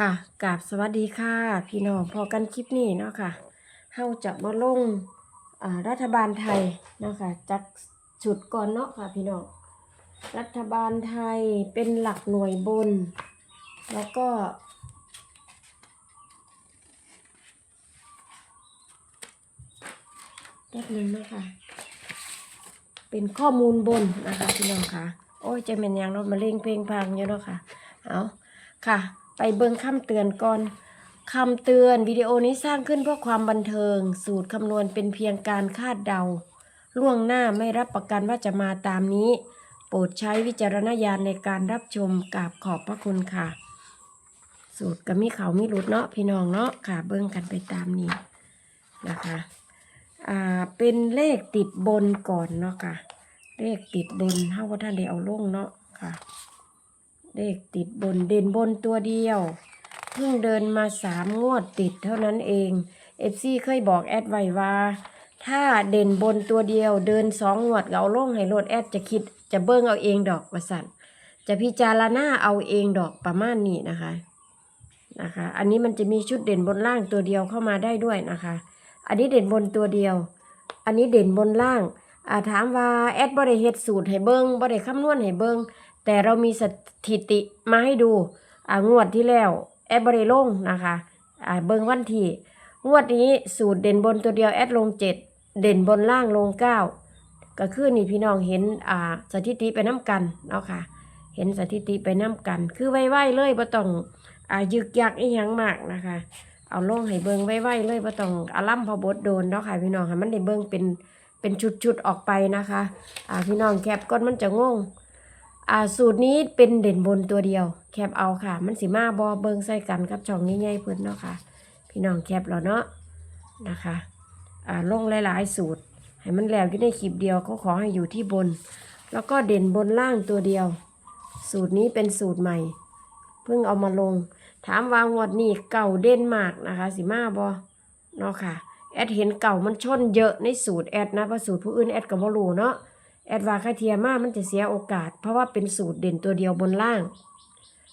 ค่ะกราบสวัสดีค่ะ พี่น้องพอกันคลิปนี้เนาะค่ะเฮาจะมาลงอ่ารัฐบาลไทยเนาะค่ะจักจุดก่อนเนาะค่ะพี่น้องรัฐบาลไทยเป็นหลักหน่วยบน แล้วก็ แป๊บนึงนะคะเป็นข้อมูลบนนะคะพี่น้องค่ะ โอ้ยจะเป็นยังเนาะมาเล่งเพลงพังอยู่เนาะค่ะ เอาค่ะ ไปเบิงคำเตือนก่อนคำเตือนวิดีโอนี้สร้างขึ้นเพื่อความบันเทิง สูตรคำนวณเป็นเพียงการคาดเดา ล่วงหน้าไม่รับประกันว่าจะมาตามนี้ โปรดใช้วิจารณญาณในการรับชมกราบขอบพระคุณค่ะ สูตรก็มีเขามีหลุดเนาะพี่น้องเนาะค่ะเบิ่งกันไปตามนี้นะคะอ่าเป็นเลขติดบนก่อนเนาะค่ะ เลขติดบนเท่าว่าท่านได้เอาลงเนาะค่ะ เลขติดบนเด่นบนตัวเดียว เพิ่งเดินมาสามงวดติดเท่านั้นเองเอฟซีเคยบอกแอดไว้ว่า ถ้าเด่นบนตัวเดียว เดินสองงวดเอาล่งให้โลดแอดจะคิดจะเบิ้งเอาเองดอกประสันจะพิจารณาเอาเองดอกประมาณนี้นะคะนะคะ อันนี้มันจะมีชุดเด่นบนล่างตัวเดียวเข้ามาได้ด้วยนะคะ อันนี้เด่นบนตัวเดียว อันนี้เด่นบนล่างอ่าถามว่าแอดบ่ได้เฮดสูตรให้เบิงบ่ได้คำนวณให้เบิ้ง แต่เรามีสถิติมาให้ดูอ่างวดที่แล้วแอดบ่ได้ลงนะคะอ่าเบิงวันที่งวดนี้สูตรเด่นบนตัวเดียวแอดลงเจ็ดเด่นบนล่างลงเก้าก็คือนี่พี่น้องเห็นอ่าสถิติไปน้กันเนาะค่ะเห็นสถิติไปน้กัน คือไวๆเลยบ่ต้องอ่ายึกยักอีหยังมากนะคะเอาลงให้เบิงไว้ๆเลยบ่ต้องอาล่ำพอบดโดนเนาะค่ะพี่น้องค่ะมันได้เบิงเป็นเป็นชุดๆออกไปนะคะอ่าพี่น้องแคปก้นมันจะงง อ่าสูตรนี้เป็นเด่นบนตัวเดียว แคปเอาค่ะ มันสิมาบอเบิงใส่กันกับช่องง่ายๆเพิ่นเนาะค่ะ พี่น้องแคปแล้วเนาะนะคะอ่าลงหลายๆสูตร ให้มันแล้วอยู่ในคลิปเดียวเขาขอให้อยู่ที่บน แล้วก็เด่นบนล่างตัวเดียว สูตรนี้เป็นสูตรใหม่ เพิ่งเอามาลง ถามวางวดนี้เก่าเด่นมากนะคะสิมาบอเนาะค่ะแอดเห็นเก่ามันชนเยอะในสูตรแอดนะเพราะสูตรผู้อื่นแอดก็บ่รู้เนาะ แอดวาคาเทียมามันจะเสียโอกาส เพราะว่าเป็นสูตรเด่นตัวเดียวบนล่าง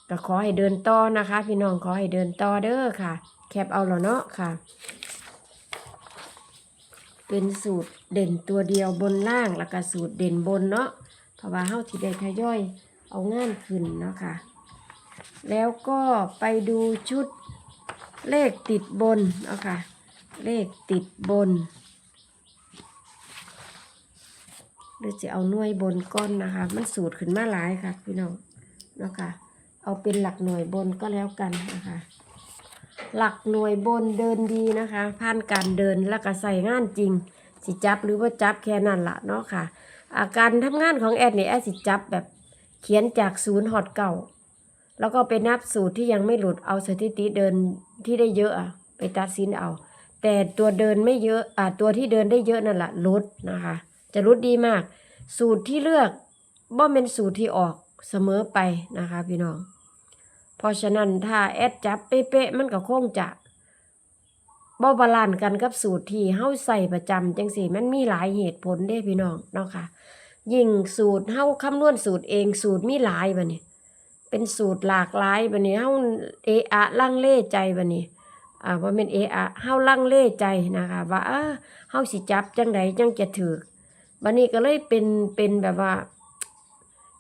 ก็ขอให้เดินต่อนะคะ พี่น้องขอให้เดินต่อเด้อค่ะ แคปเอาแล้วเนาะค่ะ เป็นสูตรเด่นตัวเดียวบนล่างแล้วก็สูตรเด่นบนเนาะเพราะว่าเฮาที่ได้ทยอยเอางานขึ้นเนาะค่ะ แล้วก็ไปดูชุดเลขติดบนเนาะค่ะ เลขติดบน หรือจะเอาหน่วยบนก้อนนะคะ มันสูตรขึ้นมาหลายค่ะพี่น้องเนาะค่ะเอาเป็นหลักหน่วยบนก็แล้วกันนะคะ หลักหน่วยบนเดินดีนะคะ ผ่านการเดินแล้วก็ใส่งานจริง สิจับหรือว่าจับแค่นั้นละเนาะค่ะ อาการทำงานของแอดนี่แอดสิจับแบบเขียนจากศูนย์หอดเก่า แล้วก็ไปนับสูตรที่ยังไม่หลุดเอาสถิติเดินที่ได้เยอะอะไปตัดสินเอา แต่ตัวเดินไม่เยอะอ่าตัวที่เดินได้เยอะนั่นแหละลดนะคะ จะลดดีมาก สูตรที่เลือกบ่เป็นสูตรที่ออกเสมอไปนะคะพี่น้อง เพราะฉะนั้นถ้าแอดจับเป๊ะๆมันก็คงจะบ่บาลานกันกับสูตรที่เฮาใส่ประจำจังสี่มันมีหลายเหตุผลเด้พี่น้องเนาะค่ะ ยิ่งสูตรเฮาคำนวณสูตรเองสูตรมีหลายบัดนี้เป็นสูตรหลากหลายบัดนี้เฮาเอะอะลังเล่ใจบัดนี้อ่าว่าเป็นเอะอะเฮาลังเล่ใจนะคะว่าเออเฮาสิจับจังไดจังจะถูก บัดนี้ก็เลยเป็นเป็นแบบว่า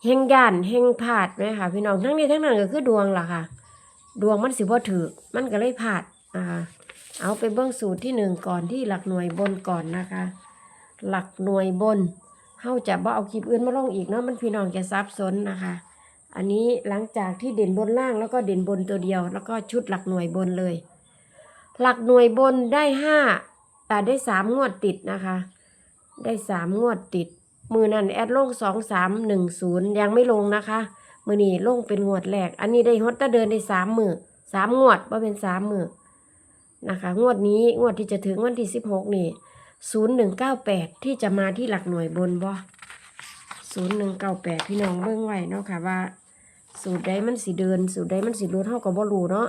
เฮงย่านเฮงพลาดไหมคะพี่น้องทั้งนี้ทั้งนั้นก็คือดวงล่ะค่ะ ดวงมันสิบ่ถูกมันก็เลยพลาดนะคะเอาไปเบิ่งสูตรที่หนึ่งก่อนที่หลักหน่วยบนก่อนนะคะ หลักหน่วยบนเฮาจะบ่เอาคลิปอื่นมาลงอีกเนาะมันพี่น้องจะซับซ้อนนะคะ อันนี้หลังจากที่เด่นบนล่างแล้วก็เด่นบนตัวเดียว แล้วก็ชุดหลักหน่วยบนเลย หลักหน่วยบนได้ห้าแต่ได้สามงวดติดนะคะ ได้สามงวดติด มือนั่นแอดลงสองสามหนึ่งศูนย์ยังไม่ลงนะคะ มือนี้ลงเป็นงวดแรก อันนี้ได้ฮอตตะเดินได้สามมือสามงวดว่าเป็นสามมือนะคะ งวดนี้งวดที่จะถึงวันที่สิบหกนี่ศูนย์หนึ่งเก้าแปดที่จะมาที่หลักหน่วยบนบ่ศูนย์หนึ่งเก้าแปดพี่น้องเบิ่งไว้เนาะค่ะว่า สูตรใดมันสิเดิน สูตรใดมันสิรูดเท่ากับบ่รูเนาะ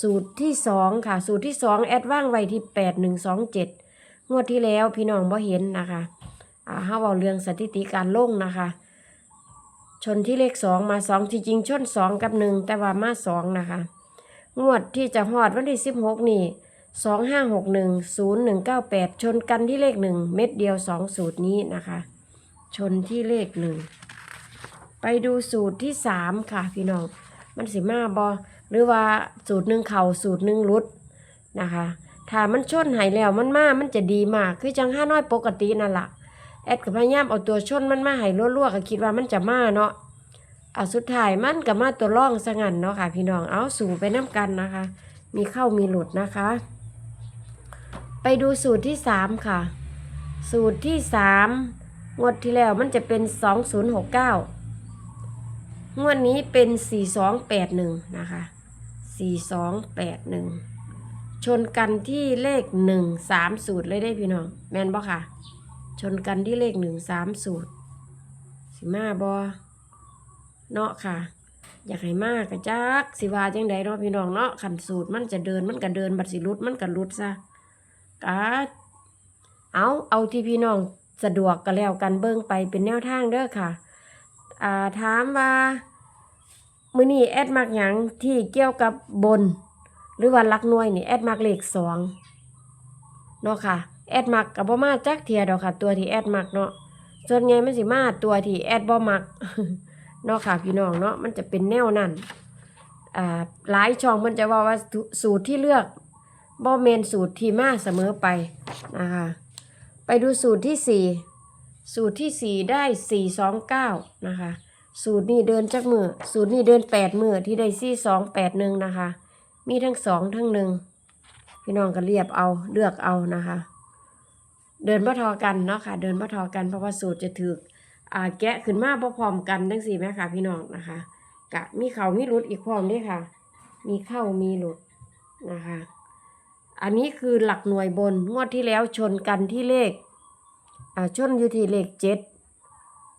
สูตรที่สองค่ะ สูตรที่สองแอดว่างไว้ที่แปดหนึ่งสองเจ็ด งวดที่แล้วพี่น้องบ่เห็นนะคะอ่าเฮาเอาเรื่องสถิติการลงนะคะ ชนที่เลขสองมาสองที่จริงชนสองกับหนึ่งแต่ว่ามาสองนะคะ งวดที่จะฮอดวันที่16นี่2561 0198ชนกันที่เลข1เม็ดเดียว2สูตรนี้นะคะ ชนที่เลข1ไปดูสูตรที่3ค่ะพี่น้องมันสิมาบอหรือว่าสูตรหนึ่งเข่าสูตรหนึ่งรุดนะคะ ถ้ามันชนหายแล้วมันมามันจะดีมาก คือจังห้าน้อยปกตินั่นละแอดกับพยายามเอาตัวชนมันมาหายรั่วๆก็คิดว่ามันจะมาเนาะเอาสุดท้ายมันกับมาตัวร่องสงันเนาะค่ะ พี่น้อง เอาสู่ไปน้ำกันนะคะ มีเข้ามีหลุดนะคะ ไปดูสูตรที่สามค่ะ สูตรที่สามงวดที่แล้วมันจะเป็นสองศูนย์หกเก้างวดนี้เป็นสี่สองแปดหนึ่งนะคะสี่สองแปดหนึ่ง ชนกันที่เลขหนึ่งสามสูตรเลยได้พี่น้อง แมนบ่ค่ะ ชนกันที่เลขหนึ่งสามสูตรสิมาบอเนาะค่ะ อยากให้มากกะจักสิวาจังใดเนาะพี่น้องเนาะขันสูตรมันจะเดินมันก็เดินบัดสิรุดมันก็รุดซะกะเอาเอาที่พี่น้องสะดวกก็แล้วกันเบิ่งไปเป็นแนวทางเด้อค่ะอ่าถามว่ามื้อนี้แอดมักหยังที่เกี่ยวกับบน หรือว่าลักหน่วยนี่แอดมักเลขสองเนาะค่ะแอดมักกับบ่มาจักเทียดอกค่ะ ตัวที่แอดมักเนาะส่วนใหญ่มันสิมาตัวที่แอดบ่มักเนาะค่ะพี่น้องเนาะมันจะเป็นแนวนั้นอ่าหลายช่องมันจะว่าว่าสูตรที่เลือกบ่เมนสูตรที่มาเสมอไปนะคะไปดูสูตรที่สี่สูตรที่สี่ได้สี่สองเก้านะคะสูตรนี้เดินจักมือสูตรนี้เดินแปดมือที่ได้สี่สองแปดหนึ่งนะคะ มีทั้งสองทั้งหนึ่งพี่น้องก็เรียบเอาเลือกเอานะคะ เดินบ่ทอกันเนาะค่ะ เดินบ่ทอกันเพราะว่าสูตรจะถืออ่าแกะขึ้นมาพร้อมกันทั้งสี่แม่ค่ะพี่น้องนะคะกะมีเขามีหลุดอีกพร้อมด้วยค่ะ มีเข้ามีหลุดนะคะ อันนี้คือหลักหน่วยบนงวดที่แล้วชนกันที่เลขอ่าชนอยู่ที่เลขเจ็ด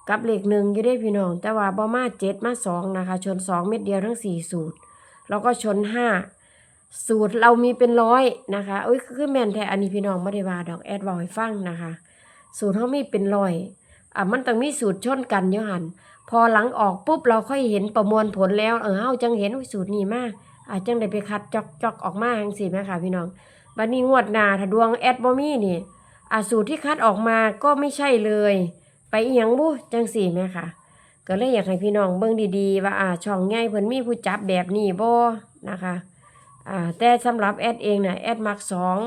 กับเลขหนึ่งอยู่ได้พี่น้อง แต่ว่าบ่มาเจ็ดมาสองนะคะ ชนสองเม็ดเดียวทั้งสี่สูตร แล้วก็ชนห้า สูตรเรามีเป็นร้อยนะคะเอ้ยคือแมนแท้อันนี้พี่น้องไม่ได้ว่าดอกแอดบอกให้ฟังนะคะ สูตรเขามีเป็นร้อยอะมันต้องมีสูตรชนกันอยู่หันพอหลังออกปุ๊บเราค่อยเห็นประมวลผลแล้วเออเฮาจังเห็นสูตรนี้มากอาจจังได้ไปคัดจอกจอกออกมาจังซี่แม่ค่ะพี่น้องบัดนี้งวดนาถ้าดวงแอดบ่มีนี่อะสูตรที่คัดออกมาก็ไม่ใช่เลย ไปเอียงบุจังสี่แม่ค่ะก็เลยอยากให้พี่น้องเบิ่งดีๆ ว่าอ่าช่องใหญ่เพิ่นมีผู้จับแบบนี้บ่นะคะ อ่าแต่สำหรับแอดเองเนี่ยแอดมักสอง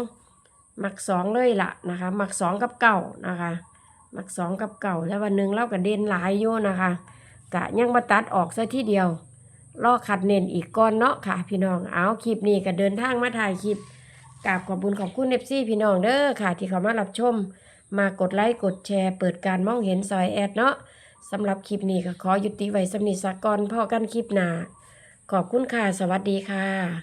มักสองเลยล่ะนะคะ มักสองกับเก่านะคะมักสองกับเก่าแล้ววันหนึ่งเราก็เด่นหลายอยู่นะคะกะยังมาตัดออกซะทีเดียวรอขัดเน้นอีกก่อนเนาะค่ะ พี่น้องเอาคลิปนี้ก็เดินทางมาถ่ายคลิปกราบขอบคุณขอบคุณเอฟซี่พี่น้องเด้อค่ะ ที่เขามารับชม มากดไลค์กดแชร์ เปิดการมองเห็นซอยแอดเนาะสำหรับคลิปนี้ก็ขอยุติไว้สำนิสากรพ่อกันคลิปหนาขอบคุณค่ะ สวัสดีค่ะ